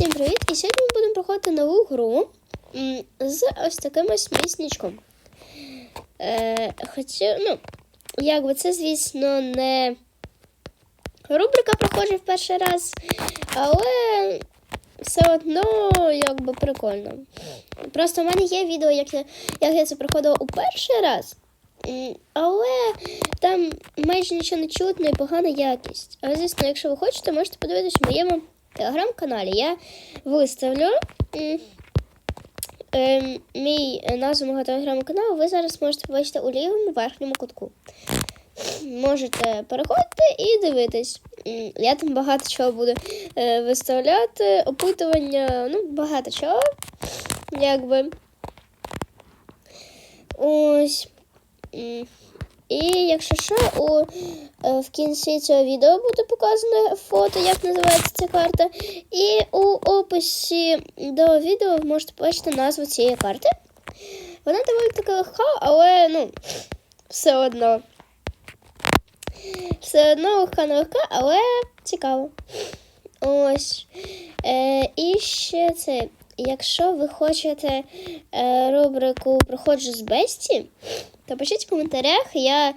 Всім привіт! І сьогодні ми будемо проходити нову гру з ось таким ось місничком. Е, хоча, ну, якби це, звісно, не рубрика проходжу в перший раз, але все одно якби прикольно. Просто в мене є відео, як я, як я це проходила у перший раз. Але там майже нічого не чутно і погана якість. Але, звісно, якщо ви хочете, можете подивитися в моєму телеграм-каналі. Я виставлю ем, мій назву мого телеграм-каналу. Ви зараз можете побачити у лівому верхньому кутку. Можете переходити і дивитись. Я там багато чого буду е, виставляти, опитування, ну, багато чого. Якби. Ось. І якщо що, у, е, в кінці цього відео буде показане фото, як називається ця карта. І у описі до відео ви можете побачити назву цієї карти. Вона доволі така легка, але ну, все одно. Все одно легка не легка, але цікаво. Ось. Е, і ще це. Якщо ви хочете е, рубрику Проходжу з Бесті, то пишіть в коментарях. Я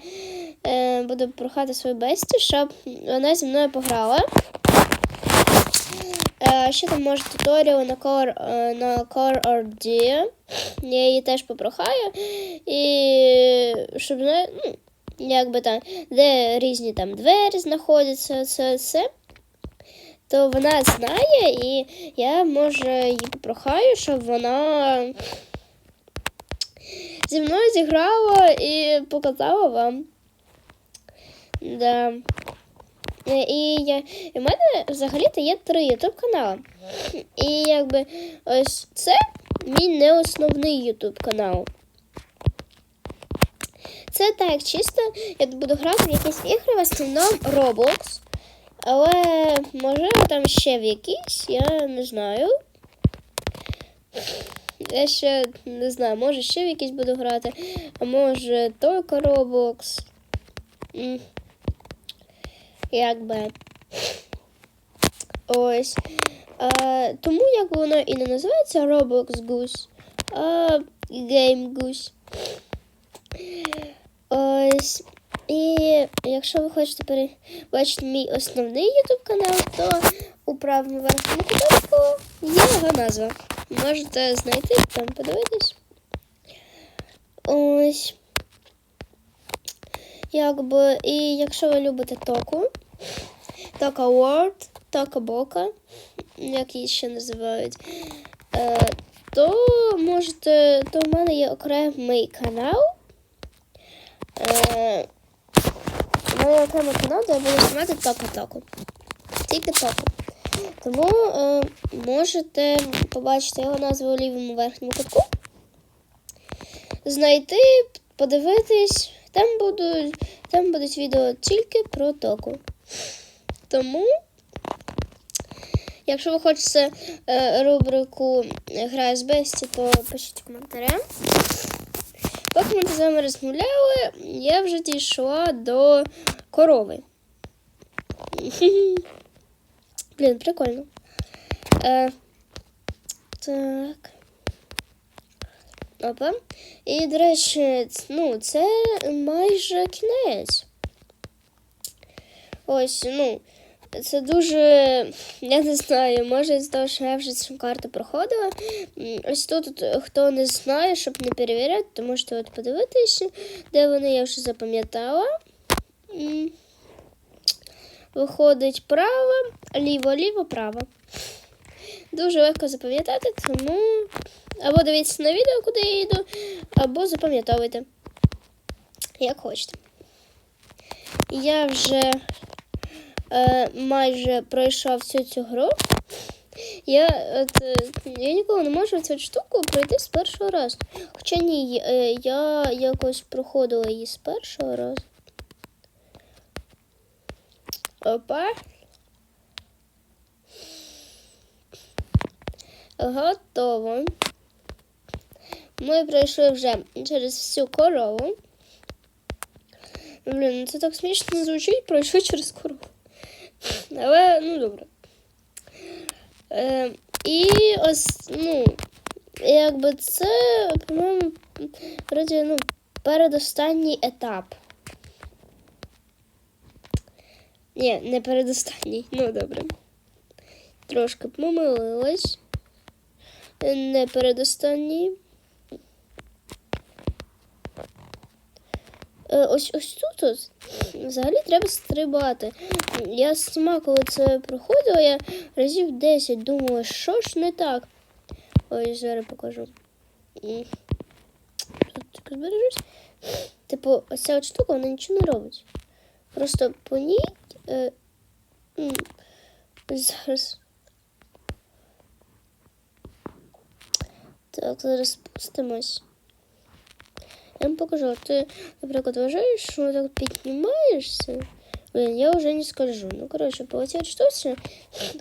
е, буду прохати свою Бесті, щоб вона зі мною пограла. Е, ще там може туторіал на Core, е, на Core RD. Я її теж попрохаю. І щоб ну, якби там, де різні там двері знаходяться, це все. То вона знає, і я може її попрохаю, щоб вона зі мною зіграла і показала вам. Да. Е, І, я, і в мене взагалі-то є три ютуб канали. І якби ось це мій не основний ютуб канал. Це так, чисто я буду грати в якісь ігри, в основному Roblox. Але можливо там ще в якісь, я не знаю. Я ще не знаю, може ще в якісь буду грати, а може тільки Roblox. М. Якби. Ось. А, тому як воно і не називається Roblox Goose, а Game Goose. Ось. І якщо ви хочете перебачити мій основний YouTube канал, то у правому верхньому куточку є його назва. Можете знайти там подивитись. Ось. Якби, і якщо ви любите току, Тока World, Тока Бока, як її ще називають, е, то можете, то в мене є окремий канал. Е, у мене окремий канал, де я буду знімати току-току. Тільки току. Тому е, можете побачити його назву у лівому верхньому кутку. Знайти, подивитись. Там будуть, там будуть відео тільки про току. Тому, якщо ви хочете е, рубрику Граю з Бесті, то пишіть в коментарях. Поки ми з вами розмовляли, я вже дійшла до корови. Блін, прикольно. Е, так. Опа. І, до речі, ну, це майже кінець. Ось, ну, це дуже, я не знаю, може з того, що я вже цю карту проходила. Ось тут, хто не знає, щоб не перевіряти, то можете от подивитися, де вони я вже запам'ятала. Виходить право, ліво, ліво, право. Дуже легко запам'ятати, тому або дивіться на відео, куди я йду, або запам'ятовуйте, як хочете. Я вже е, майже пройшов всю цю гру. Я, от, я ніколи не можу цю штуку пройти з першого разу. Хоча ні, е, я якось проходила її з першого разу. Опа. Готово. Ми пройшли вже через всю корову. Блін, ну це так смішно звучить, пройшли через корову. Але, ну добре. Е, І ось, ну, якби це, по-моєму, ну, передостанній етап. Ні, не передостанній. Ну, добре. Трошки помилилась. Не передостанній. Е, Ось ось тут ось, взагалі треба стрибати. Я сама, коли це проходила, я разів 10 думала, що ж не так. Ось зараз покажу. Тут збережусь. Типу, ця от штука, вона нічого не робить. Просто по ній. Е, м, зараз. Так, зараз спустимось. Я вам покажу. Ти, наприклад, вважаєш, що так піднімаєшся. Блин, я вже не скажу. Ну, коротше, по цій штуці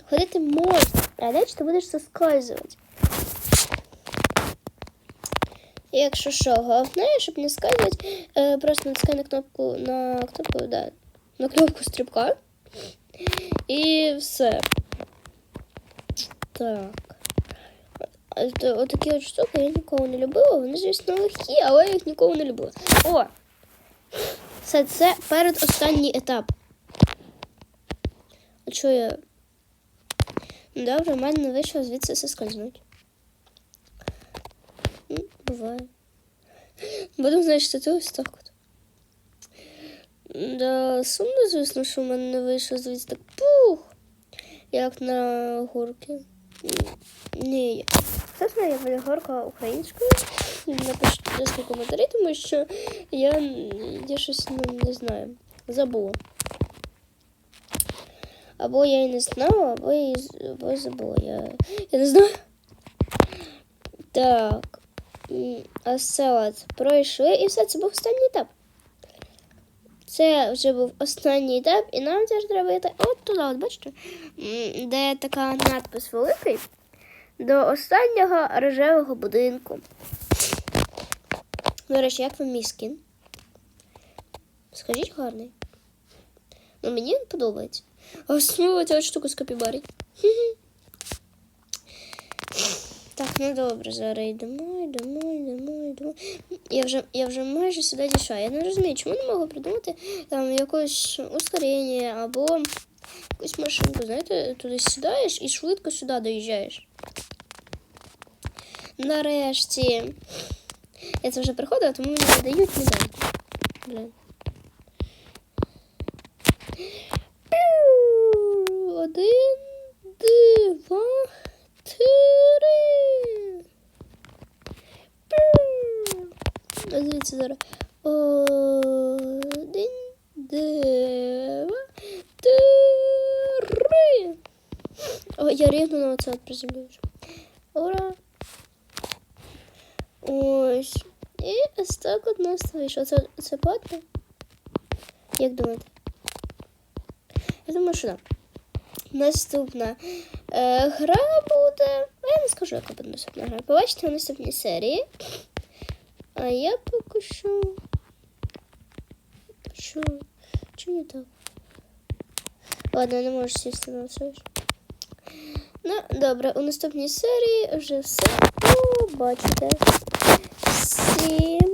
ходити можна, а далі ти будеш соскальзувати. І якщо що, головне, щоб не скальзувати, е, просто натискай на кнопку на кнопку, да, на кнопку стрибка. І все. Так. Отакі от штуки я ніколи не любила. Вони, звісно, легкі, але я їх ніколи не любила. О! Все, це передостанній етап. А що я. Ну, Добре, в мене не вийшло звідси соскользнути. Ну, буває. Будемо знати, що це Да, сумно, звісно, що в мене не вийшло звідси так пух, як на горки. Ні. Чесно, я буду горка українською. Напишіть, будь коментарі, тому що я, я щось ну, не знаю. Забула. Або я і не знала, або я, з- або забула. Я, я не знаю. Так. А от пройшли і все, це був останній етап. Це вже був останній етап, і нам теж треба йти от туди, от бачите, де така надпис великий до останнього рожевого будинку. До речі, як вам мій скін? Скажіть гарний. Ну, мені він подобається. Основа ця от штука з капібарі. Так, ну добре, зараз йдемо, йдемо, йдемо, йдемо. Я вже, я вже майже сюди дійшла. Я не розумію, чому не можу придумати там якось ускорення або якусь машинку. Знаєте, туди сідаєш і швидко сюди доїжджаєш. Нарешті. Я це вже приходила, тому мені не дають медаль. Блін. Один, два, три. Піу! А зараз. Один, два, три. О, я рівно на оце от приземлюсь. Ура! Ось. І ось так от нас вийшло. Це, це платно? Як думаєте? Я думаю, що так. Наступна е, гра буде. Я не скажу, яка буде наступна гра. Побачите в наступній серії. А я поки що. Що? Чи не так? Ладно, я не можу сісти на все. Ну, добре, у наступній серії вже все побачите. Всім